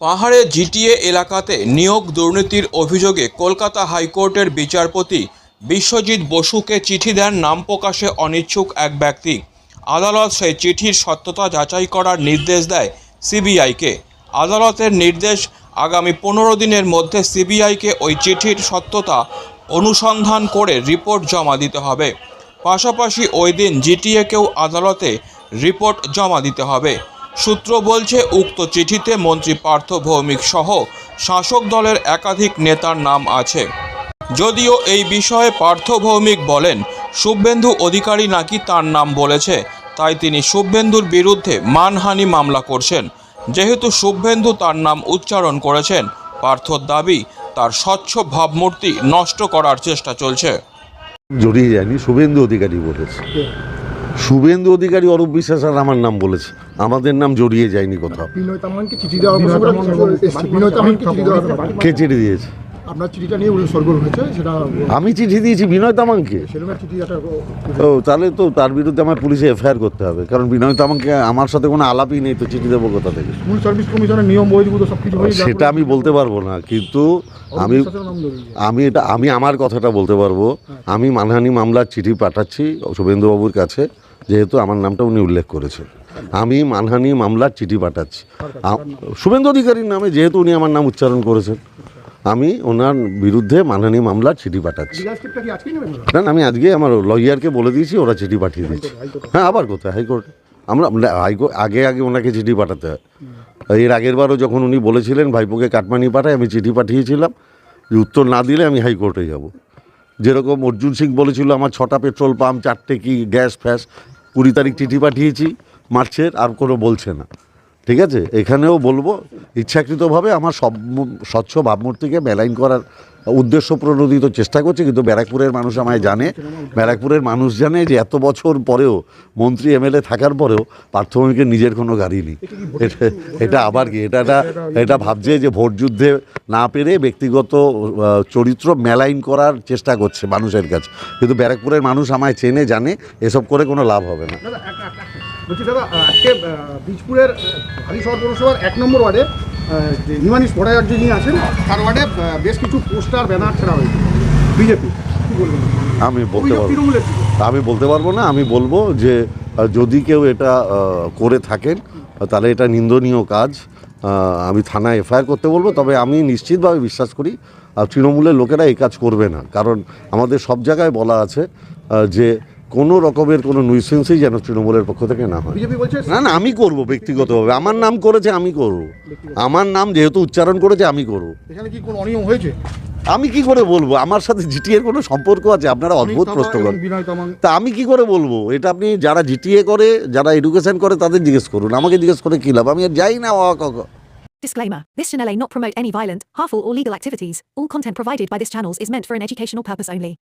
পাহাড়ে জিটিএ এলাকাতে নিয়োগ দুর্নীতির অভিযোগে কলকাতা হাইকোর্টের বিচারপতি বিশ্বজিৎ বসুকে চিঠি দেন নাম প্রকাশে অনিচ্ছুক এক ব্যক্তি। আদালত সেই চিঠির সত্যতা যাচাই করার নির্দেশ দেয় সিবিআইকে। আদালতের নির্দেশ, আগামী পনেরো দিনের মধ্যে সিবিআইকে ওই চিঠির সত্যতা অনুসন্ধান করে রিপোর্ট জমা দিতে হবে। পাশাপাশি ওই দিন জিটিএকেও আদালতে রিপোর্ট জমা দিতে হবে। সূত্র বলছে, উক্ত চিঠিতে মন্ত্রী পার্থ ভৌমিক সহ শাসক দলের একাধিক নেতার নাম আছে। যদিও এই বিষয়ে পার্থ ভৌমিক বলেন, শুভেন্দু অধিকারী নাকি তার নাম বলেছে, তাই তিনি শুভেন্দুর বিরুদ্ধে মানহানি মামলা করছেন। যেহেতু শুভেন্দু তার নাম উচ্চারণ করেছেন, পার্থর দাবি তার স্বচ্ছ ভাবমূর্তি নষ্ট করার চেষ্টা চলছে। জড়িয়ে যায়নি, শুভেন্দু অধিকারী বলেছে। শুভেন্দু অধিকারী অরূপ বিশ্বাস আর আমার নাম বলেছে। আমাদের নাম জড়িয়ে যায়নি কোথাও। কে চিঠি দিয়েছে? আপনার চিঠিটা নিয়ে উনি সরগোল হয়েছে সেটা আমি চিঠি দিয়েছি বিনয় তামাংকে। সেরকম চিঠি একটা ও তাহলে তো তার বিরুদ্ধে আমার পুলিশে এফআইআর করতে হবে কারণ বিনয় তামাংকে আমার সাথে কোনো আলাপই নেই তো চিঠি দেবো কোথা থেকে? স্কুল সার্ভিস কমিশনের নিয়ম বহির্ভূত সব কিছু সেটা আমি বলতে পারব না কিন্তু আমি। আমি এটা আমি আমার কথাটা বলতে পারব। আমি মানহানি মামলার চিঠি পাঠাচ্ছি শুভেন্দুবাবুর কাছে যেহেতু আমার নামটা উনি উল্লেখ করেছেন। আমি মানহানি মামলার চিঠি পাঠাচ্ছি। শুভেন্দু অধিকারীর নামে যেহেতু উনি আমার নাম উচ্চারণ করেছেন আমি ওনার বিরুদ্ধে মানহানি মামলার চিঠি পাঠাচ্ছি। না, আমি আজকে আমার লয়ারকে বলে দিয়েছি ওরা চিঠি পাঠিয়ে দিয়েছে। হ্যাঁ আবার কোথায়? হাইকোর্ট। আমরা হাইকোর্ট আগে আগে ওনাকে চিঠি পাঠাতে হয়। এর আগের বারও যখন উনি বলেছিলেন ভাইপোকে কাটমানি পাঠায় আমি চিঠি পাঠিয়েছিলাম। যে উত্তর না দিলে আমি হাইকোর্টে যাব। যেরকম অর্জুন সিং বলেছিল আমার ছটা পেট্রোল পাম্প চারটে কি গ্যাস ফ্যাস। কুড়ি তারিখ চিঠি পাঠিয়েছি মার্চের আর কোনো বলছে না। ঠিক আছে? এখানেও বলব, ইচ্ছাকৃতভাবে আমার সব স্বচ্ছ ভাবমূর্তিকে মেলাইন করার উদ্দেশ্য প্রণোদিত চেষ্টা করছে, কিন্তু ব্যারাকপুরের মানুষ আমায় জানে। ব্যারাকপুরের মানুষ জানে যে এত বছর পরেও মন্ত্রী এমএলএ থাকার পরেও পার্থভূমিকে নিজের কোনো গাড়ি নেই। এটা আবার কি? এটা এটা ভাবছে যে ভোট যুদ্ধে না পেরে ব্যক্তিগত চরিত্র মেলাইন করার চেষ্টা করছে মানুষের কাছে। কিন্তু ব্যারাকপুরের মানুষ আমায় চেনে, জানে, এসব করে কোনো লাভ হবে না। বলছি দাদা আজকে বীজপুরের হালিশহর পৌরসভার এক নম্বর ওয়ার্ডে যে নিমানিশ ভট্টাচার্য যিনি আছেন তার ওয়ার্ডে বেশ কিছু পোস্টার ব্যানার ছাড়া হয়েছে। বিজেপি আমি বলতে পারব আমি বলতে পারব না আমি বলব যে যদি কেউ এটা করে থাকেন তাহলে এটা নিন্দনীয় কাজ। আমি থানায় এফআইআর করতে বলব তবে আমি নিশ্চিতভাবে বিশ্বাস করি তৃণমূলের লোকেরা এই কাজ করবে না। কারণ আমাদের সব জায়গায় বলা আছে যে কোনো রকমের কোনো নুইসেন্সই যেন তৃণমূলের পক্ষ থেকে না হয়। না না আমি করব ব্যক্তিগতভাবে। আমার নাম করেছে আমি করব। আমার নাম যেহেতু উচ্চারণ করেছে আমি করব। এখানে কি কোনো অনিয়ম হয়েছে? আমি কি করে বলব? আমার সাথে জিটিএর কোনো সম্পর্ক আছে? আপনারা অদ্ভুত প্রশ্ন করেন। তা আমি কি করে বলব? এটা আপনি যারা জিটিএ করে যারা এডুকেশন করে তাদের জিজ্ঞেস করুন। আমাকে জিজ্ঞেস করে কী লাভ? আমি আর যাই না অ ক ক। Disclaimer This channel may not promote any violent, harmful, or legal activities. All content provided by this channel is meant for an educational purpose only.